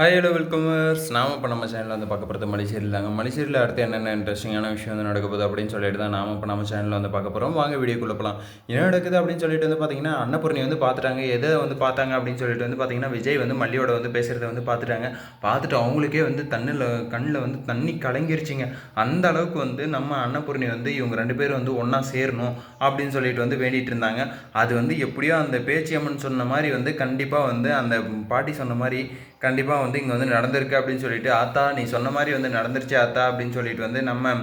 Hi hello வெல்கமர்ஸ் நாம இப்போ நம்ம சேனலில் வந்து பார்க்க போகிறது மலேசியரில் தாங்க. மலேசியரில் அடுத்து என்னென்ன இன்ட்ரெஸ்டிங்கான விஷயம் வந்து நடக்க போகுது அப்படின்னு சொல்லிட்டு தான் நாம இப்போ நம்ம சேனலில் வந்து பார்க்க போகிறோம் வாங்க வீடியோக்குள்ள போகலாம் என்ன நடக்குது அப்படின்னு சொல்லிட்டு வந்து பார்த்தீங்கன்னா அன்னபூர்ணி வந்து பார்த்துட்டாங்க எதை வந்து பார்த்தாங்க அப்படின்னு சொல்லிட்டு வந்து பார்த்தீங்கன்னா விஜய் வந்து மல்லியோட வந்து பேசுகிறத வந்து பார்த்துட்டாங்க பார்த்துட்டு அவங்களுக்கே வந்து தண்ணில் கண்ணில் வந்து தண்ணி கலங்கிருச்சிங்க. அந்த அளவுக்கு வந்து நம்ம அன்னபூர்ணி வந்து இவங்க ரெண்டு பேரும் வந்து ஒன்றா சேரணும் அப்படின்னு சொல்லிட்டு வந்து வேண்டிகிட்டு இருந்தாங்க. அது வந்து எப்படியோ அந்த பேச்சியம்மன் சொன்ன மாதிரி வந்து கண்டிப்பாக வந்து அந்த பாட்டி சொன்ன மாதிரி கண்டிப்பாக வந்து இங்கே வந்து நடந்திருக்கு அப்படின்னு சொல்லிட்டு ஆத்தா நீ சொன்ன மாதிரி வந்து நடந்துருச்சு ஆத்தா அப்படின்னு சொல்லிட்டு வந்து நம்ம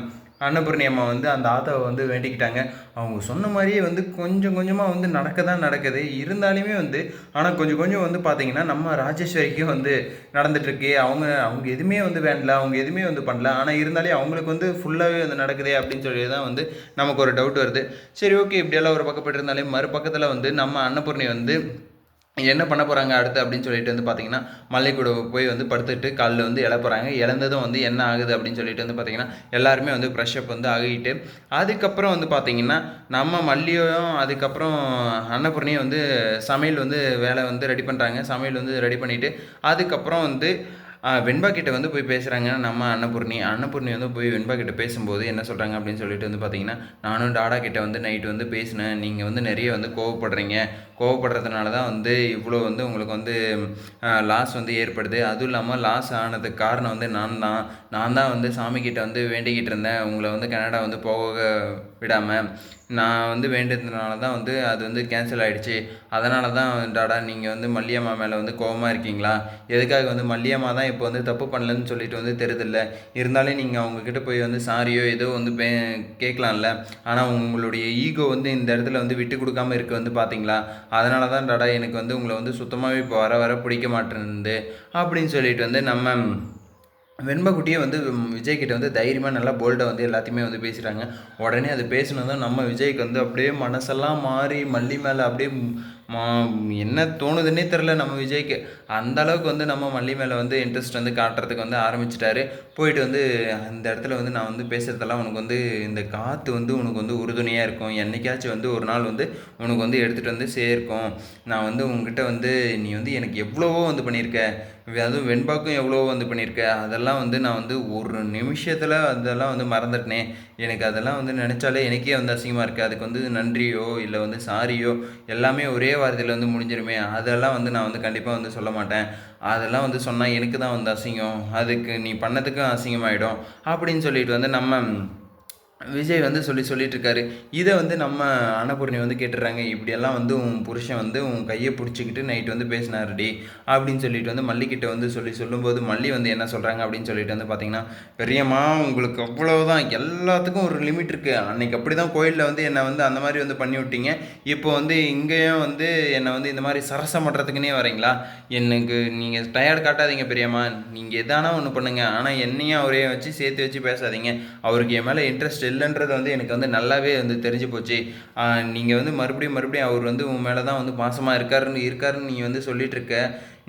அன்னபூர்ணி அம்மா வந்து அந்த ஆத்தாவை வந்து வேண்டிக்கிட்டாங்க. அவங்க சொன்ன மாதிரியே வந்து கொஞ்சம் கொஞ்சமாக வந்து நடக்க தான் நடக்குது. இருந்தாலுமே வந்து ஆனால் கொஞ்சம் கொஞ்சம் வந்து பார்த்தீங்கன்னா நம்ம ராஜேஸ்வரிக்கும் வந்து நடந்துகிட்ருக்கு அவங்க அவங்க எதுவுமே வந்து வேண்டல அவங்க எதுவுமே வந்து பண்ணல. ஆனால் இருந்தாலே அவங்களுக்கு வந்து ஃபுல்லாகவே வந்து நடக்குதே அப்படின்னு சொல்லி தான் வந்து நமக்கு ஒரு டவுட் வருது. சரி ஓகே இப்படியெல்லாம் ஒரு பக்கப்பட்டு இருந்தாலே மறுபக்கத்தில் வந்து நம்ம அன்னபூர்ணி வந்து என்ன பண்ண போகிறாங்க அடுத்து அப்படின்னு சொல்லிட்டு வந்து பார்த்தீங்கன்னா மல்லிக்கூட போய் வந்து படுத்துட்டு காலில் வந்து இழப்புறாங்க இழந்ததும் வந்து என்ன ஆகுது அப்படின்னு சொல்லிட்டு வந்து பார்த்தீங்கன்னா எல்லாருமே வந்து ப்ரெஷ்அப் வந்து ஆகிட்டு அதுக்கப்புறம் வந்து பார்த்தீங்கன்னா நம்ம மல்லியும் அதுக்கப்புறம் அன்னபூர்ணியும் வந்து சமையல் வந்து வேலை வந்து ரெடி பண்ணுறாங்க சமையல் வந்து ரெடி பண்ணிவிட்டு அதுக்கப்புறம் வந்து வெண்பா கிட்ட வந்து போய் பேசுகிறாங்க நம்ம அன்னபூர்ணி. அன்னபூர்ணி வந்து போய் வெண்பா கிட்ட பேசும்போது என்ன சொல்கிறாங்க அப்படின்னு சொல்லிட்டு வந்து பார்த்தீங்கன்னா நானும் டாடா கிட்ட வந்து நைட்டு வந்து பேசினேன். நீங்கள் வந்து நிறைய வந்து கோவப்படுறீங்க. கோவப்படுறதுனால தான் வந்து இவ்வளோ வந்து உங்களுக்கு வந்து லாஸ் வந்து ஏற்படுது. அதுவும் இல்லாமல் லாஸ் ஆனதுக்கு காரணம் வந்து நான் தான் நான் தான் வந்து சாமிக்கிட்ட வந்து வேண்டிக்கிட்டு இருந்தேன். உங்களை வந்து கனடா வந்து போக விடாமல் நான் வந்து வேண்டியதுனால தான் வந்து அது வந்து கேன்சல் ஆகிடுச்சு அதனால தான் டாடா நீங்கள் வந்து மல்லியம்மா மேலே வந்து கோபமாக இருக்கீங்களா? எதுக்காக வந்து மல்லியம்மா தான் இப்போ வந்து தப்பு பண்ணலன்னு சொல்லிட்டு வந்து தெரியுதில்ல இருந்தாலும் நீங்கள் அவங்கக்கிட்ட போய் வந்து சாரியோ ஏதோ வந்து பே கேட்கலாம்ல ஆனால் உங்களுடைய ஈகோ வந்து இந்த இடத்துல வந்து விட்டு கொடுக்காம இருக்க வந்து பார்த்தீங்களா அதனால தான் டாடா எனக்கு வந்து உங்களை வந்து சுத்தமாகவே இப்போ வர வர பிடிக்க மாட்டேருந்து அப்படின்னு சொல்லிட்டு வந்து நம்ம வெண்பக்குட்டியே வந்து விஜய்கிட்ட வந்து தைரியமாக நல்லா போல்டாக வந்து எல்லாத்தையுமே வந்து பேசுகிறாங்க உடனே அது பேசினதும் நம்ம விஜய்க்கு வந்து அப்படியே மனசெல்லாம் மாறி மல்லி மேலே அப்படியே என்ன தோணுதுன்னே தெரில நம்ம விஜய்க்கு. அந்த அளவுக்கு வந்து நம்ம மல்லி மேலே வந்து இன்ட்ரெஸ்ட் வந்து காட்டுறதுக்கு வந்து ஆரம்பிச்சிட்டாரு. போயிட்டு வந்து அந்த இடத்துல வந்து நான் வந்து பேசுகிறதெல்லாம் உனக்கு வந்து இந்த காற்று வந்து உனக்கு வந்து உறுதுணையாக இருக்கும். என்னைக்காச்சும் வந்து ஒரு நாள் வந்து உனக்கு வந்து எடுத்துகிட்டு வந்து சேர்க்கும். நான் வந்து உங்ககிட்ட வந்து நீ வந்து எனக்கு எவ்வளவோ வந்து பண்ணியிருக்க. அதுவும் வெண்பாக்கும் எவ்வளோ வந்து பண்ணியிருக்க. அதெல்லாம் வந்து நான் வந்து ஒரு நிமிஷத்தில் அதெல்லாம் வந்து மறந்துட்டேனே. எனக்கு அதெல்லாம் வந்து நினச்சாலே எனக்கே வந்து அசிங்கமாக இருக்குது அதுக்கு வந்து நன்றியோ இல்லை வந்து சாரியோ எல்லாமே ஒரே வாரத்தில் வந்து முடிஞ்சிருமே. அதெல்லாம் வந்து நான் வந்து கண்டிப்பாக வந்து சொல்ல மாட்டேன். அதெல்லாம் வந்து சொன்னால் எனக்கு தான் வந்து அசிங்கம். அதுக்கு நீ பண்ணதுக்கும் அசிங்கமாயிடும். அப்படின்னு சொல்லிட்டு வந்து நம்ம விஜய் வந்து சொல்லி சொல்லிட்டு இருக்காரு இதை வந்து நம்ம அன்னபூர்ணி வந்து கேட்டுடுறாங்க இப்படியெல்லாம் வந்து உன் புருஷன் வந்து உன் கையை பிடிச்சிக்கிட்டு நைட்டு வந்து பேசினாருடி அப்படின்னு சொல்லிட்டு வந்து மல்லிக்கிட்ட வந்து சொல்லி சொல்லும்போது மல்லி வந்து என்ன சொல்கிறாங்க அப்படின்னு சொல்லிட்டு வந்து பார்த்தீங்கன்னா பெரியம்மா உங்களுக்கு அவ்வளோதான் எல்லாத்துக்கும் ஒரு லிமிட் இருக்குது அன்னைக்கு அப்படி தான் கோயிலில் வந்து என்னை வந்து அந்த மாதிரி வந்து பண்ணி விட்டீங்க. இப்போ வந்து இங்கேயும் வந்து என்னை வந்து இந்த மாதிரி சரசம் பண்ணுறதுக்குன்னே வரீங்களா? எனக்கு நீங்கள் டயர்டு காட்டாதீங்க பெரியம்மா. நீங்கள் எதானா ஒன்று பண்ணுங்கள் ஆனால் என்னையும் அவரையும் வச்சு சேர்த்து வச்சு பேசாதீங்க. அவருக்கு என் மேலே இன்ட்ரெஸ்ட் இல்லைன்றது வந்து எனக்கு வந்து நல்லாவே வந்து தெரிஞ்சு போச்சு. நீங்கள் வந்து மறுபடியும் மறுபடியும் அவர் வந்து உன் மேலே தான் வந்து பாசமாக இருக்காருன்னு இருக்காருன்னு நீங்கள் வந்து சொல்லிட்டு இருக்க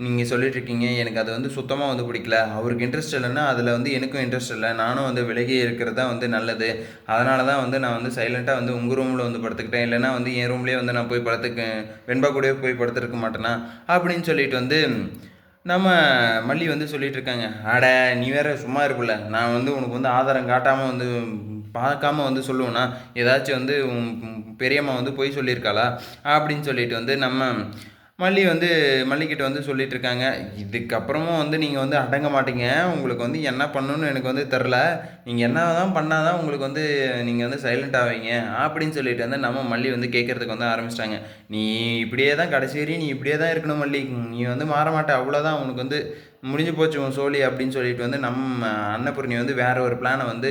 நீங்கள் சொல்லிட்டு இருக்கீங்க எனக்கு அது வந்து சுத்தமாக வந்து பிடிக்கல. அவருக்கு இன்ட்ரெஸ்ட் இல்லைன்னா அதில் வந்து எனக்கும் இன்ட்ரெஸ்ட் இல்லை. நானும் வந்து விலகி இருக்கிறது தான் வந்து நல்லது. அதனால தான் வந்து நான் வந்து சைலண்ட்டாக வந்து உங்கள் ரூமில் வந்து படுத்துக்கிட்டேன். இல்லைனா வந்து என் ரூம்லேயே வந்து நான் போய் படுத்துக்க வெண்பா கூடயே போய் படுத்துருக்க மாட்டேனா? அப்படின்னு சொல்லிட்டு வந்து நம்ம மல்லி வந்து சொல்லிட்டு இருக்காங்க அட நீ வேற சும்மா இருக்குல்ல நான் வந்து உனக்கு வந்து ஆதாரம் காட்டாமல் வந்து பார்க்காம வந்து சொல்லுவேன்னா ஏதாச்சும் வந்து பெரியம்மா வந்து பொய் சொல்லியிருக்காளா? அப்படின்னு சொல்லிட்டு வந்து நம்ம மல்லி வந்து மல்லிக்கிட்ட வந்து சொல்லிட்டு இருக்காங்க இதுக்கப்புறமும் வந்து நீங்கள் வந்து அடங்க மாட்டீங்க. உங்களுக்கு வந்து என்ன பண்ணணும்னு எனக்கு வந்து தெரில நீங்கள் என்ன தான் பண்ணால் தான் உங்களுக்கு வந்து நீங்கள் வந்து சைலண்ட் ஆவீங்க அப்படின்னு சொல்லிட்டு வந்து நம்ம மல்லி வந்து கேட்குறதுக்கு வந்து ஆரம்பிச்சிட்டாங்க. நீ இப்படியே தான் கடைசி வரையும் நீ இப்படியே தான் இருக்கணும் மல்லி. நீ வந்து மாற மாட்ட அவ்வளோதான் உனக்கு வந்து முடிஞ்சு போச்சு உன் சோழி அப்படின்னு சொல்லிட்டு வந்து நம்ம அன்னபூர்ணி வந்து வேற ஒரு பிளானை வந்து